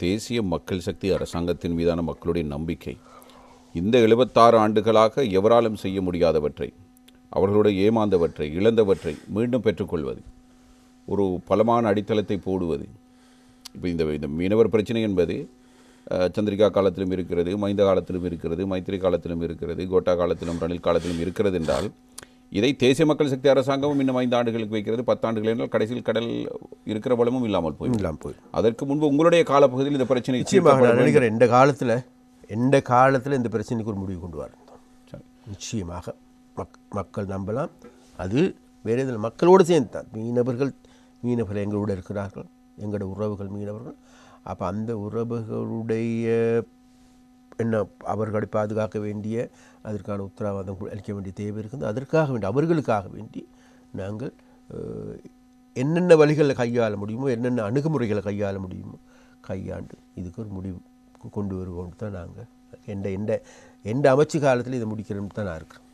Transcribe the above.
தேசிய மக்கள் சக்தி அரசாங்கத்தின் மீதான மக்களுடைய நம்பிக்கை இந்த எழுபத்தாறு ஆண்டுகளாக எவராலும் செய்ய முடியாதவற்றை அவர்களுடைய ஏமாந்தவற்றை இழந்தவற்றை மீண்டும் பெற்றுக்கொள்வது ஒரு பலமான அடித்தளத்தை போடுவது. இப்போ இந்த இந்த மீனவர் பிரச்சனை என்பது சந்திரிகா காலத்திலும் இருக்கிறது மைந்த காலத்திலும் இருக்கிறது மைத்திரி காலத்திலும் இருக்கிறது கோட்டா காலத்திலும் ரணில் காலத்திலும் இருக்கிறது என்றால் இதை தேசிய மக்கள் சக்தி அரசாங்கமும் இன்னும் ஐந்து ஆண்டுகளுக்கு வைக்கிறது. பத்தாண்டுகள் என்றால் கடைசியில் கடல் இருக்கிற வளமும் இல்லாமல் போய் இல்லாமல் போய் அதற்கு முன்பு உங்களுடைய காலப்பகுதியில் இந்த பிரச்சனை நிச்சயமாக நான் நினைக்கிறேன் எந்த காலத்தில் எந்த காலத்தில் இந்த பிரச்சனைக்கு ஒரு முடிவு கொண்டு வரணும். நிச்சயமாக மக் மக்கள் நம்பலாம். அது வேறு இதில் மக்களோடு சேர்ந்து தான் மீனவர்கள் மீனவர்கள் எங்களோட இருக்கிறார்கள். எங்களோட உறவுகள் மீனவர்கள். அப்போ அந்த உறவுகளுடைய என்ன அவர்களை பாதுகாக்க வேண்டிய அதற்கான உத்தரவாதம் அளிக்க வேண்டிய தேவை இருக்குது. அதற்காக வேண்டி அவர்களுக்காக வேண்டி நாங்கள் என்னென்ன வழிகளில் கையாள முடியுமோ என்னென்ன அணுகுமுறைகளை கையாள முடியுமோ கையாண்டு இதுக்கு ஒரு முடிவு கொண்டு வருவோம்னு தான் நாங்கள் எந்த எந்த எந்த அமைச்சு காலத்தில் இதை முடிக்கிறோம்னு தான் நான் இருக்கிறேன்.